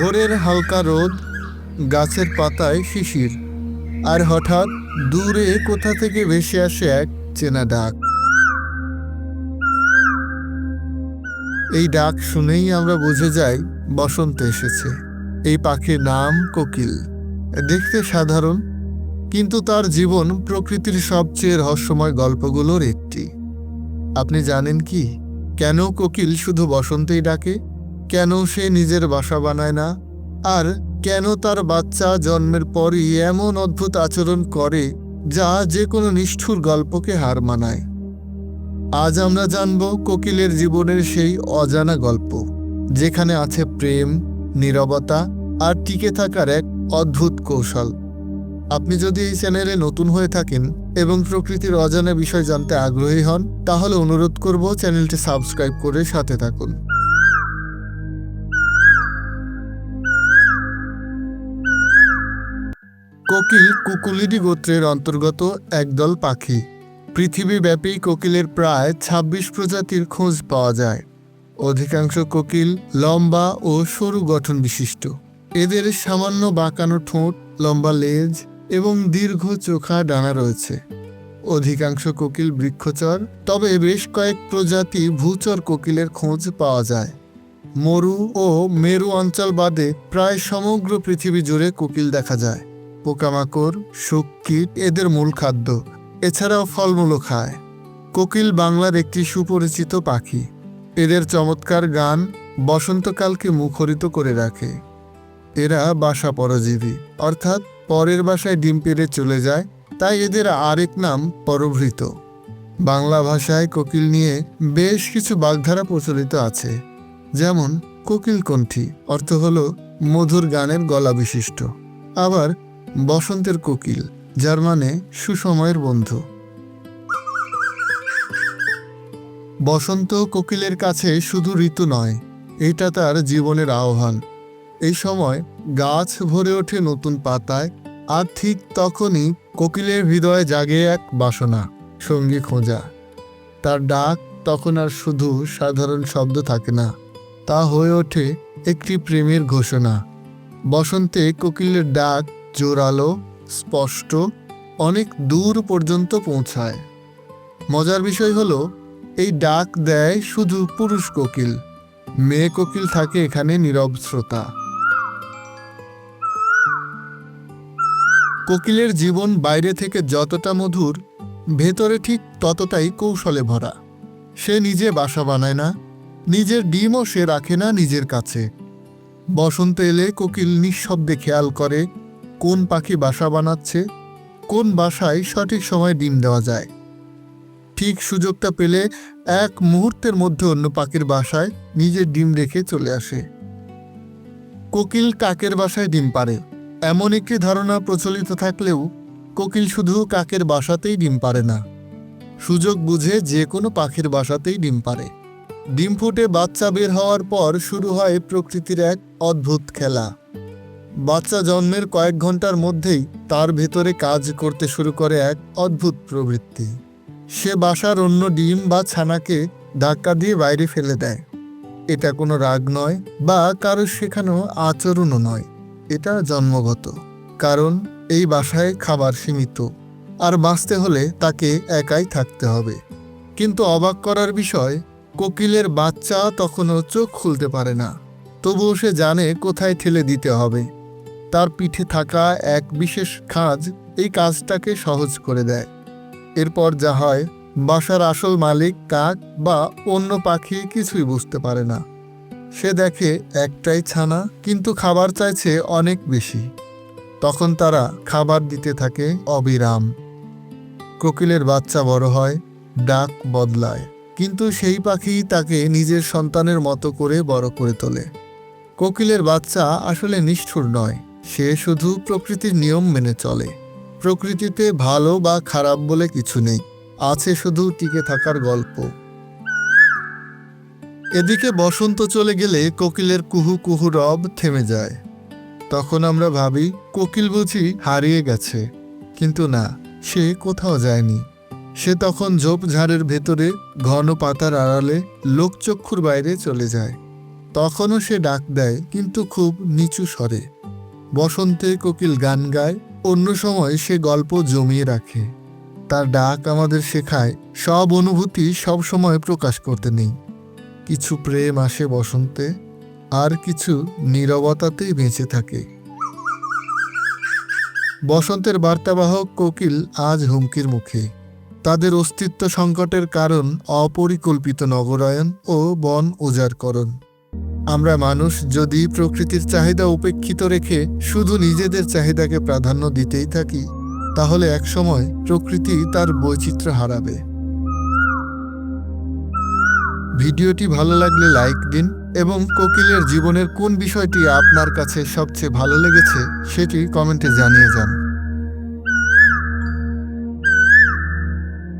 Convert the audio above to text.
ভোরের হালকা রোদ, গাছের পাতায় শিশির, আর হঠাৎ দূরে কোথা থেকে ভেসে আসে এক চেনা ডাক। এই ডাক শুনেই আমরা বুঝে যাই বসন্ত এসেছে। এই পাখির নাম কোকিল। দেখতে সাধারণ, কিন্তু তার জীবন প্রকৃতির সবচেয়ে রহস্যময় গল্পগুলোর একটি। আপনি জানেন কি? কেন কোকিল শুধু বসন্তেই ডাকে? কেন সে নিজের বাসা বানায় না? আর কেন তার বাচ্চা জন্মের পরই এমন অদ্ভুত আচরণ করে যা যে কোনো নিষ্ঠুর গল্পকে হার মানায়? আজ আমরা জানব কোকিলের জীবনের সেই অজানা গল্প, যেখানে আছে প্রেম, নীরবতা আর টিকে থাকার এক অদ্ভুত কৌশল। আপনি যদি এই চ্যানেলে নতুন হয়ে থাকেন এবং প্রকৃতির অজানা বিষয় জানতে আগ্রহী হন, তাহলে অনুরোধ করব চ্যানেলটি সাবস্ক্রাইব করে সাথে থাকুন। কোকিল কুকুলিডি গোত্রের অন্তর্গত একদল পাখি। পৃথিবীব্যাপী কোকিলের প্রায় ২৬ প্রজাতির খোঁজ পাওয়া যায়। অধিকাংশ কোকিল লম্বা ও সরু গঠন বিশিষ্ট। এদের সামান্য বাঁকানো ঠোঁট, লম্বা লেজ এবং দীর্ঘ চোখা ডানা রয়েছে। অধিকাংশ কোকিল বৃক্ষচর, তবে বেশ কয়েক প্রজাতি ভূচর কোকিলের খোঁজ পাওয়া যায়। মরু ও মেরু অঞ্চল বাদে প্রায় সমগ্র পৃথিবী জুড়ে কোকিল দেখা যায়। পোকামাকড় শুককীট এদের মূল খাদ্য। এছাড়াও ফলমূলও খায়। কোকিল বাংলার একটি সুপরিচিত পাখি। এদের চমৎকার গান বসন্তকালকে মুখরিত করে রাখে। এরা বাসা পরজীবী, অর্থাৎ পরের বাসায় ডিম পেড়ে চলে যায়, তাই এদের আরেক নাম পরভৃত। বাংলা ভাষায় কোকিল নিয়ে বেশ কিছু বাগধারা প্রচলিত আছে। যেমন কোকিল কণ্ঠী অর্থ হলো মধুর গানের গলা বিশিষ্ট আবার বসন্তের কোকিল, যার মানে সুসময়ের বন্ধু। বসন্ত কোকিলের কাছে শুধু ঋতু নয়, এটা তার জীবনের আহ্বান। এই সময় গাছ ভরে ওঠে নতুন পাতায়, আর ঠিক তখনই কোকিলের হৃদয়ে জাগে এক বাসনা, সঙ্গী খোঁজা। তার ডাক তখন আর শুধু সাধারণ শব্দ থাকে না, তা হয়ে ওঠে একটি প্রেমের ঘোষণা। বসন্তে কোকিলের ডাক জোরালো, স্পষ্ট, অনেক দূর পর্যন্ত পৌঁছায়। মজার বিষয় হলো, এই ডাক দেয় শুধু পুরুষ কোকিল। মেয়ে কোকিল থাকে এখানে নীরব শ্রোতা। কোকিলের জীবন বাইরে থেকে যতটা মধুর, ভেতরে ঠিক ততটাই কৌশলে ভরা। সে নিজে বাসা বানায় না, নিজের ডিমও সে রাখে না নিজের কাছে। বসন্ত এলে কোকিল নিঃশব্দে খেয়াল করে কোন পাখি বাসা বানাচ্ছে, কোন বাসায় সঠিক সময় ডিম দেওয়া যায়। ঠিক সুযোগটা পেলে এক মুহূর্তের মধ্যে অন্য পাখির বাসায় নিজের ডিম রেখে চলে আসে। কোকিল কাকের বাসায় ডিম পারে এমন একটি ধারণা প্রচলিত থাকলেও কোকিল শুধু কাকের বাসাতেই ডিম পারে না। সুযোগ বুঝে যে কোনো পাখির বাসাতেই ডিম পারে ডিম ফুটে বাচ্চা বের হওয়ার পর শুরু হয় প্রকৃতির এক অদ্ভুত খেলা। বাচ্চা জন্মের কয়েক ঘণ্টার মধ্যেই তার ভেতরে কাজ করতে শুরু করে এক অদ্ভুত প্রবৃত্তি। সে বাসার অন্য ডিম বা ছানাকে ধাক্কা দিয়ে বাইরে ফেলে দেয়। এটা কোনো রাগ নয় বা কারও শেখানো আচরণও নয়। এটা জন্মগত। কারণ এই বাসায় খাবার সীমিত। আর বাঁচতে হলে তাকে একাই থাকতে হবে। কিন্তু অবাক করার বিষয়, কোকিলের বাচ্চা তখনও চোখ খুলতে পারে না। তবুও সে জানে কোথায় ঠেলে দিতে হবে। তার পিঠে থাকা এক বিশেষ খাঁজ এই কাজটাকে সহজ করে দেয়। এরপর যা হয়, বাসার আসল মালিক, কাক বা অন্য পাখি কিছুই বুঝতে পারে না। সে দেখে একটাই ছানা, কিন্তু খাবার চাইছে অনেক বেশি। তখন তারা খাবার দিতে থাকে অবিরাম। কোকিলের বাচ্চা বড় হয়, ডাক বদলায়, কিন্তু সেই পাখি তাকে নিজের সন্তানের মতো করে বড় করে তোলে। কোকিলের বাচ্চা আসলে নিষ্ঠুর নয়। সে শুধু প্রকৃতির নিয়ম মেনে চলে। প্রকৃতিতে ভালো বা খারাপ বলে কিছু নেই। আছে শুধু টিকে থাকার গল্প। এদিকে বসন্ত চলে গেলে কোকিলের কুহু কুহু রব থেমে যায়। তখন আমরা ভাবি, কোকিল বুঝি হারিয়ে গেছে। কিন্তু না, সে কোথাও যায়নি। সে তখন ঝোপঝাড়ের ভেতরে ঘন পাতার আড়ালে লোকচক্ষুর বাইরে চলে যায়। তখনও সে ডাক দেয়, কিন্তু খুব নিচু স্বরে। বসন্তে কোকিল গান গায়, অন্য সময় সে গল্প জমিয়ে রাখে। তার ডাক আমাদের শেখায়, সব অনুভূতি সব সময় প্রকাশ করতে নেই। কিছু প্রেম আসে বসন্তে, আর কিছু নীরবতাতেই বেঁচে থাকে। বসন্তের বার্তাবাহক কোকিল আজ হুমকির মুখে। তাদের অস্তিত্ব সংকটের কারণ অপরিকল্পিত নগরায়ন ও বন উজাড়করণ। আমরা মানুষ যদি প্রকৃতির চাহিদা উপেক্ষিত রেখে শুধু নিজেদের চাহিদাকে প্রাধান্য দিতেই থাকি, তাহলে একসময় প্রকৃতি তার বৈচিত্র্য হারাবে। ভিডিওটি ভালো লাগলে লাইক দিন এবং কোকিলের জীবনের কোন বিষয়টি আপনার কাছে সবচেয়ে ভালো লেগেছে সেটি কমেন্টে জানিয়ে যান।